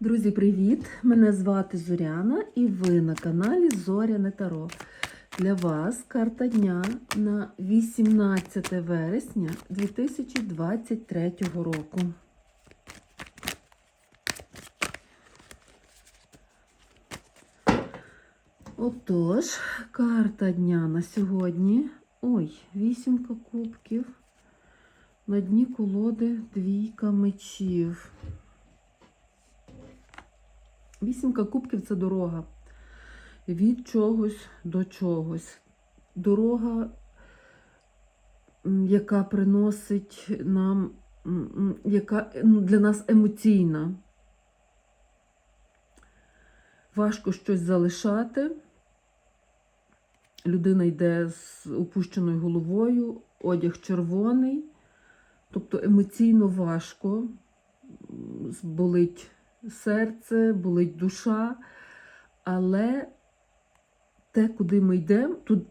Друзі, привіт! Мене звати Зоряна і ви на каналі Зоряне Таро. Для вас карта дня на 18 вересня 2023 року. Отож, карта дня на сьогодні. Ой, вісімка кубків. На дні колоди двійка мечів. Вісімка кубків це дорога. Від чогось до чогось. Дорога, яка приносить нам, яка ну, для нас емоційна. Важко щось залишати. Людина йде з опущеною головою, одяг червоний, тобто емоційно важко, болить серце, болить душа, але те, куди ми йдемо, ту-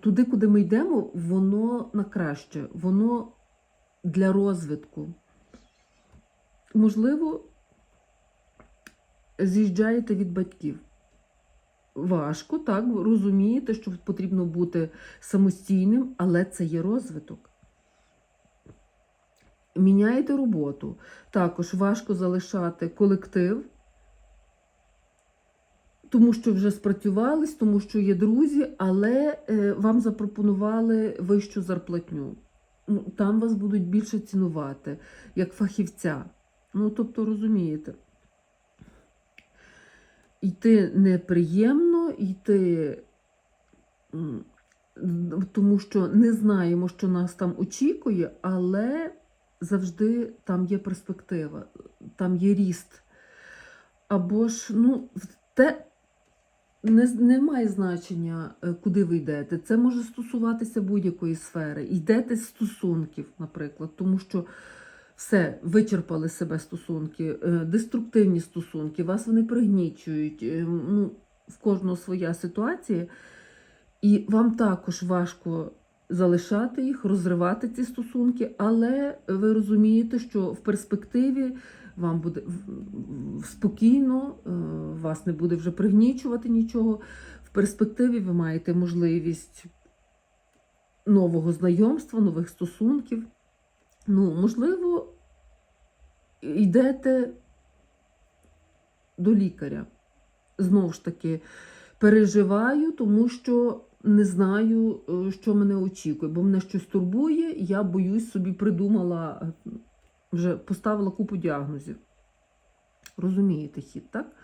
туди, куди ми йдемо, воно на краще, воно для розвитку. Можливо, з'їжджаєте від батьків. Важко, так, розумієте, що потрібно бути самостійним, але це є розвиток. Міняєте роботу. Також важко залишати колектив, тому що вже спрацювались, тому що є друзі, але е, вам запропонували вищу зарплатню. Ну, там вас будуть більше цінувати, як фахівця. Ну, тобто, розумієте. Йти неприємно, йти, тому що не знаємо, що нас там очікує, але завжди там є перспектива, там є ріст. Або ж, ну, те не, не має значення, е, куди ви йдете. Це може стосуватися будь-якої сфери. Йдете з стосунків, наприклад, тому що все, вичерпали себе стосунки, е, деструктивні стосунки, вас вони пригнічують. е, Ну, в кожного своя ситуація, і вам також важко залишати їх, розривати ці стосунки, але ви розумієте, що в перспективі вам буде спокійно, е, вас не буде вже пригнічувати нічого. В перспективі ви маєте можливість нового знайомства, нових стосунків. Ну, можливо, йдете до лікаря. Знову ж таки, переживаю, тому що не знаю, е, що мене очікує, бо мене щось турбує, я боюсь, собі придумала, е, вже поставила купу діагнозів. Розумієте хід, так?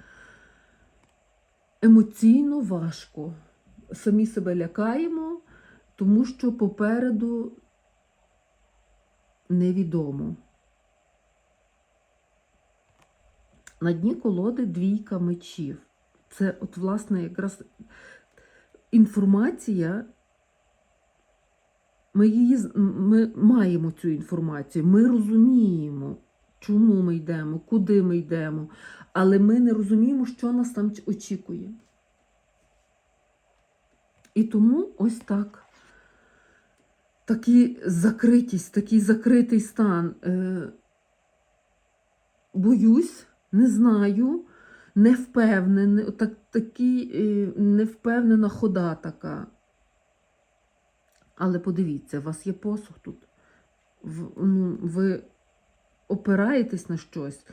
Емоційно важко. Самі себе лякаємо, тому що попереду невідомо. На дні колоди двійка мечів. Це, от, власне, якраз інформація. Ми, її, ми маємо цю інформацію, ми розуміємо, чому ми йдемо, куди ми йдемо, але ми не розуміємо, що нас там очікує. І тому ось так. Такі закритість, такий закритий стан. Е, боюсь, не знаю, не впевнений, так, такі, е, невпевнена хода така. Але подивіться, у вас є посух тут. В- ну, ви опираєтесь на щось,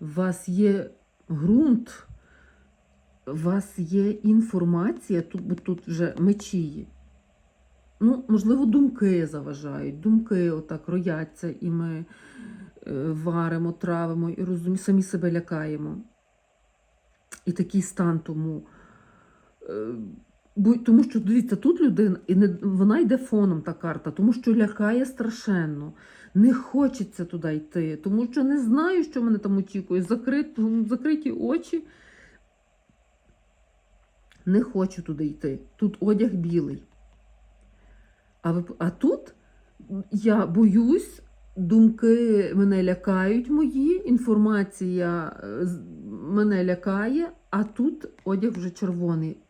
у вас є ґрунт, у вас є інформація, тут, бо тут вже мечі. Ну, можливо, думки заважають, думки отак рояться, і ми е, варимо, травимо і розумі, самі себе лякаємо. І такий стан тому. Е, Тому що, дивіться, тут людина, і не, вона йде фоном, та карта, тому що лякає страшенно. Не хочеться туди йти, тому що не знаю, що мене там очікує. Закрит, закриті очі. Не хочу туди йти. Тут одяг білий. А, а тут я боюсь, думки мене лякають мої, інформація е, мене лякає, а тут одяг вже червоний.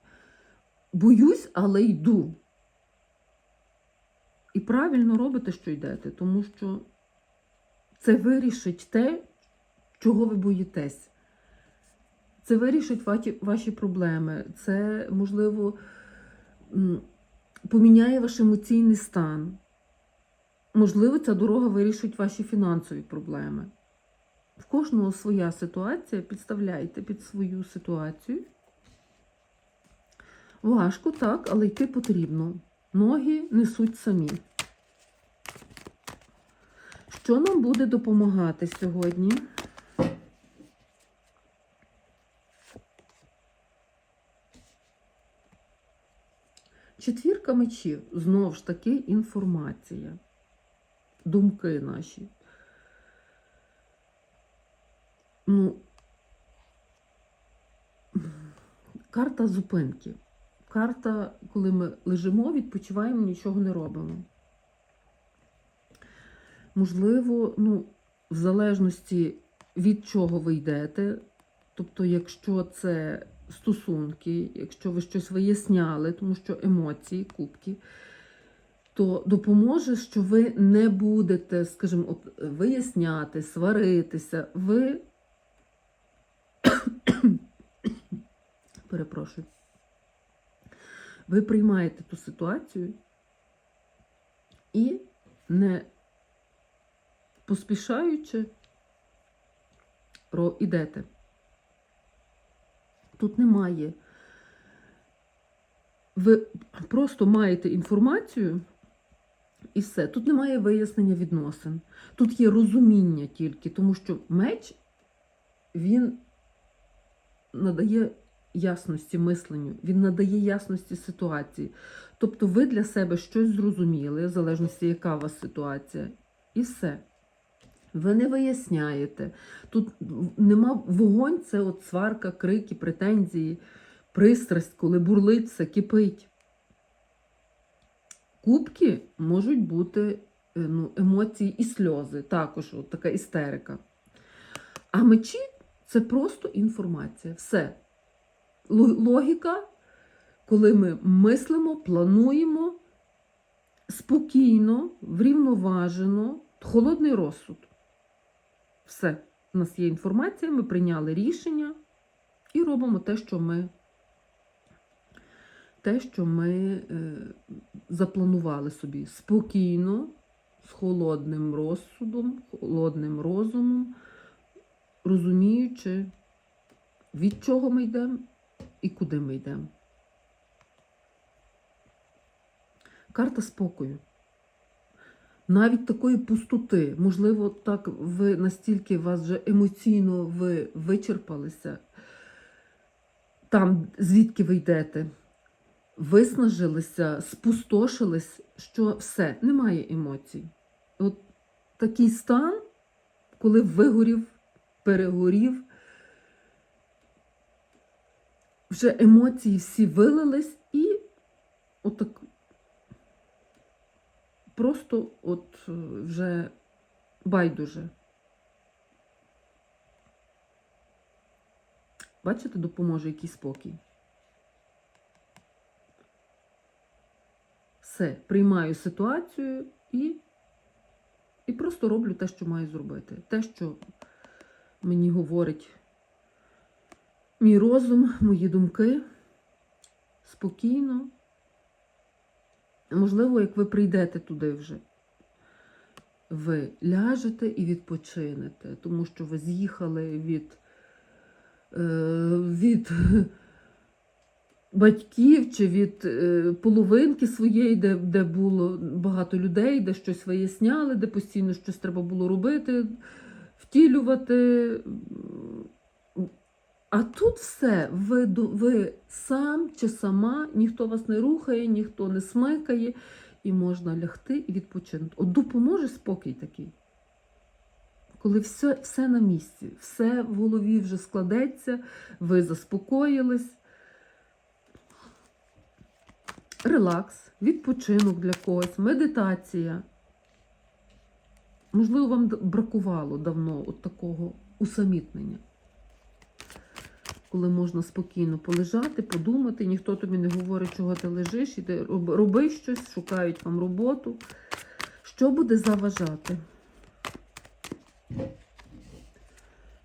Боюсь, але йду. І правильно робите, що йдете, тому що це вирішить те, чого ви боїтесь. Це вирішить ваші, проблеми. Це, можливо, поміняє ваш емоційний стан. Можливо, ця дорога вирішить ваші фінансові проблеми. В кожного своя ситуація. Підставляйте під свою ситуацію. Важко, так, але йти потрібно. Ноги несуть самі. Що нам буде допомагати сьогодні? Четвірка мечів знову ж таки інформація, думки наші. Ну, карта зупинки. Карта, коли ми лежимо, відпочиваємо, нічого не робимо. Можливо, ну, в залежності від чого ви йдете, тобто, якщо це стосунки, якщо ви щось виясняли, тому що емоції, кубки, то допоможе, що ви не будете, скажімо, от, виясняти, сваритися. Ви перепрошую. Ви приймаєте ту ситуацію і не поспішаючи ідете. Тут немає. Ви просто маєте інформацію і все. Тут немає вияснення відносин. Тут є розуміння тільки, тому що меч він надає ясності мисленню, він надає ясності ситуації. Тобто ви для себе щось зрозуміли, в залежності, яка у вас ситуація, і все. Ви не виясняєте. Тут нема вогонь, це от сварка, крики, претензії, пристрасть, коли бурлить все, кипить. Кубки можуть бути е, ну, емоції і сльози, також от така істерика. А мечі це просто інформація. Все. Ло- Логіка, коли ми мислимо, плануємо спокійно, врівноважено, холодний розсуд. Все. У нас є інформація, ми прийняли рішення і робимо те, що ми, те, що ми е, запланували собі. Спокійно, з холодним розсудом, холодним розумом, розуміючи, від чого ми йдемо і куди ми йдемо. Карта спокою. Навіть такої пустоти, можливо, так ви настільки вас вже емоційно ви вичерпалися, там, звідки ви йдете, виснажилися, спустошились, що все, немає емоцій. От такий стан, коли вигорів, перегорів, вже емоції всі вилились і отак просто от е, вже байдуже. Бачите, допоможе який спокій. Все, приймаю ситуацію і, і просто роблю те, що маю зробити. Те, що мені говорить мій розум, мої думки. Спокійно. Можливо, як ви прийдете туди вже, ви ляжете і відпочинете, тому що ви з'їхали від, е, від батьків чи від е, половинки своєї, де, де було багато людей, де щось виясняли, де постійно щось треба було робити, втілювати. А тут все, ви, ви сам чи сама, ніхто вас не рухає, ніхто не смикає, і можна лягти і відпочинути. От допоможе спокій такий. Коли все, все на місці, все в голові вже складеться, ви заспокоїлись. Релакс, відпочинок для когось, медитація. Можливо, вам бракувало давно от такого усамітнення коли можна спокійно полежати, подумати, ніхто тобі не говорить, чого ти лежиш, іди роб- роби щось, шукають вам роботу. Що буде заважати?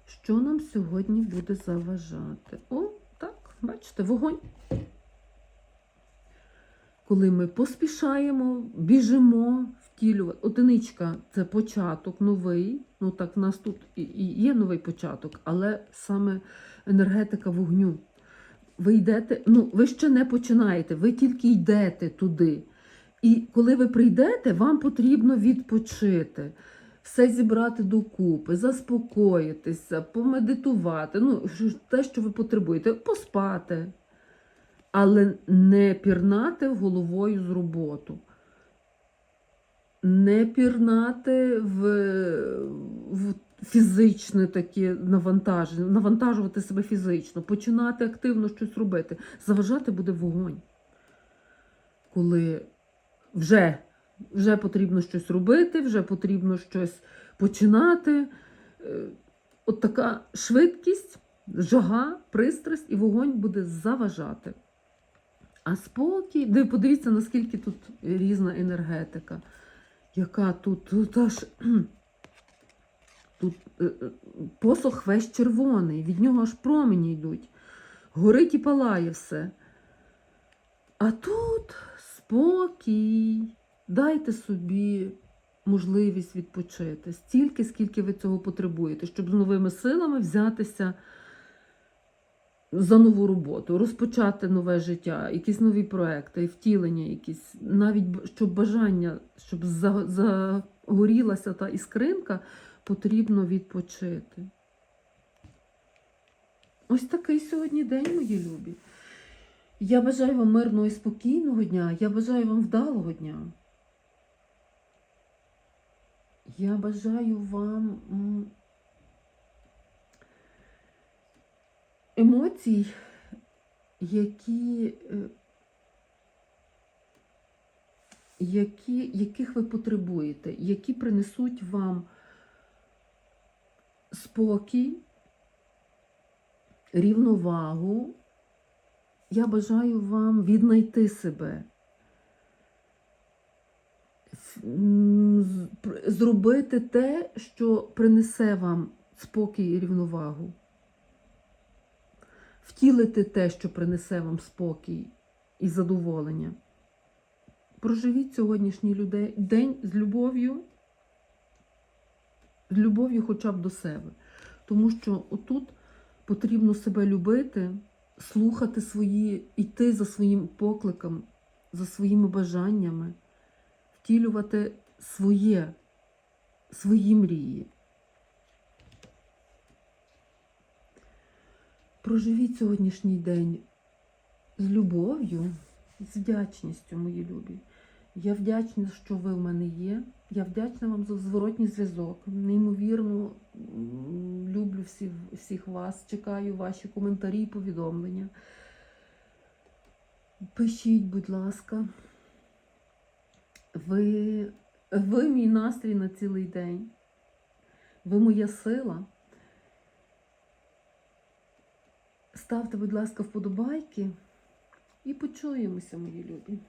Що нам сьогодні буде заважати? О, так, бачите, вогонь. Коли ми поспішаємо, біжимо, втілювати. Одиничка це початок новий. Ну так, в нас тут і- є новий початок, але саме енергетика вогню. Ви йдете, ну ви ще не починаєте, ви тільки йдете туди. І коли ви прийдете, вам потрібно відпочити, все зібрати докупи, заспокоїтися, помедитувати. Ну, те, що ви потребуєте, поспати, але не пірнати головою з роботу. Не пірнати в, в фізичне таке навантаження, навантажувати себе фізично, починати активно щось робити. Заважати буде вогонь. Коли вже, вже потрібно щось робити, вже потрібно щось починати. Е, От така швидкість, жага, пристрасть і вогонь буде заважати. А спокій, подивіться, наскільки тут різна енергетика. Яка тут, тут аж тут е, е, посох весь червоний, від нього аж промені йдуть. Горить і палає все. А тут спокій. Дайте собі можливість відпочити стільки, скільки ви цього потребуєте, щоб з новими силами взятися за нову роботу, розпочати нове життя, якісь нові проекти, втілення, якісь, навіть щоб бажання, щоб загорілася та іскринка, потрібно відпочити. Ось такий сьогодні день, мої любі. Я бажаю вам мирного і спокійного дня. Я бажаю вам вдалого дня. Я бажаю вам емоцій, які, е, які, яких ви потребуєте, які принесуть вам спокій, рівновагу. Я бажаю вам віднайти себе. Зробити те, що принесе вам спокій і рівновагу. Втілити те, що принесе вам спокій і задоволення. Проживіть сьогоднішній людей, день з любов'ю, з любов'ю хоча б до себе. Тому що отут потрібно себе любити, слухати свої, йти за своїм покликом, за своїми бажаннями, втілювати своє, свої мрії. Проживіть сьогоднішній день з любов'ю, з вдячністю, мої любі. Я вдячна, що ви в мене є. Я вдячна вам за зворотній зв'язок. Неймовірно люблю всіх, всіх вас. Чекаю ваші коментарі і повідомлення. Пишіть, будь ласка. Ви, ви мій настрій на цілий день. Ви моя сила. Ставте, будь ласка, вподобайки і почуємося, мої любі.